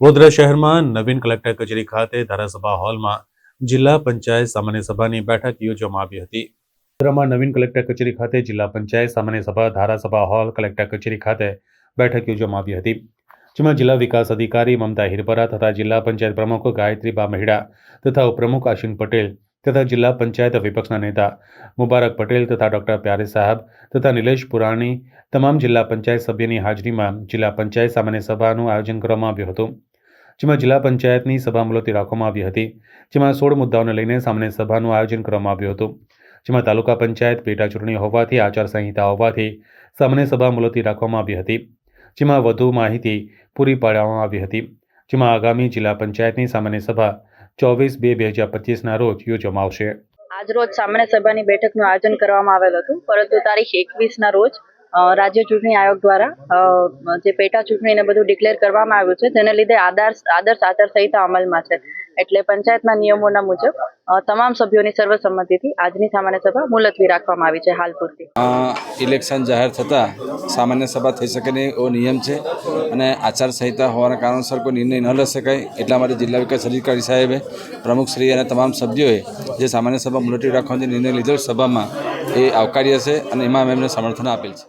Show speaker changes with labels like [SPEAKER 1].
[SPEAKER 1] વડોદરા શહેરમાં નવીન કલેક્ટર કચેરી ખાતે ધારાસભા હોલમાં જિલ્લા પંચાયત સામાન્ય સભાની બેઠક યોજવામાં આવી હતી. વડોદરામાં નવીન કલેક્ટર કચેરી ખાતે જિલ્લા પંચાયત સામાન્ય સભા, ધારાસભા હોલ, કલેક્ટર કચેરી ખાતે બેઠક યોજવામાં આવી હતી. જેમાં જિલ્લા વિકાસ અધિકારી મમતા હિરપરા તથા જિલ્લા પંચાયત પ્રમુખ ગાયત્રીબા મહેડા તથા ઉપપ્રમુખ આશિન પટેલ તથા જિલ્લા પંચાયત વિપક્ષના નેતા મુબારક પટેલ તથા ડોક્ટર પ્યારે સાહેબ તથા નિલેશ પુરાણી, તમામ જિલ્લા પંચાયત સભ્યની હાજરીમાં જિલ્લા પંચાયત સામાન્ય સભાનું આયોજન કરવામાં આવ્યું હતું. જેમાં જિલ્લા પંચાયતની સભા મુલતવી રાખવામાં આવી હતી. જેમાં સોળ મુદ્દાઓને લઈને સામાન્ય સભાનું આયોજન કરવામાં આવ્યું હતું. જેમાં તાલુકા પંચાયત પેટા ચૂંટણી હોવાથી આચારસંહિતા હોવાથી સામાન્ય સભા મુલતવી રાખવામાં આવી હતી. જેમાં વધુ માહિતી પૂરી પાડવામાં આવી હતી. જેમાં આગામી જિલ્લા પંચાયતની સામાન્ય સભા ચોવીસ બે બે હજાર પચીસના રોજ યોજવામાં આવશે.
[SPEAKER 2] આજરોજ સામાન્ય સભાની બેઠકનું આયોજન કરવામાં આવેલ હતું. પરંતુ તારીખ એકવીસના રોજ રાજ્ય ચૂંટણી આયોગ દ્વારા જે પેટા ચૂંટણીને બધું ડિક્લેર કરવામાં આવ્યું છે, તેને લીધે આદર્શ આદર્શ આચારસંહિતા અમલમાં છે. એટલે પંચાયતના નિયમોના મુજબ તમામ સભ્યોની સર્વસંમતિથી આજની સામાન્ય સભા મુલતવી રાખવામાં આવી છે હાલ પૂરતી.
[SPEAKER 3] ઇલેક્શન જાહેર થતાં સામાન્ય સભા થઈ શકે નહીં એવો નિયમ છે અને આચારસંહિતા હોવાના કારણસર કોઈ નિર્ણય ન લઈ શકાય એટલા માટે જિલ્લા વિકાસ અધિકારી સાહેબે પ્રમુખશ્રી અને તમામ સભ્યોએ જે સામાન્ય સભા મુલતવી રાખવાનો નિર્ણય લીધો સભામાં એ આવકાર્ય છે અને એમાં અમે એમને સમર્થન આપેલ છે.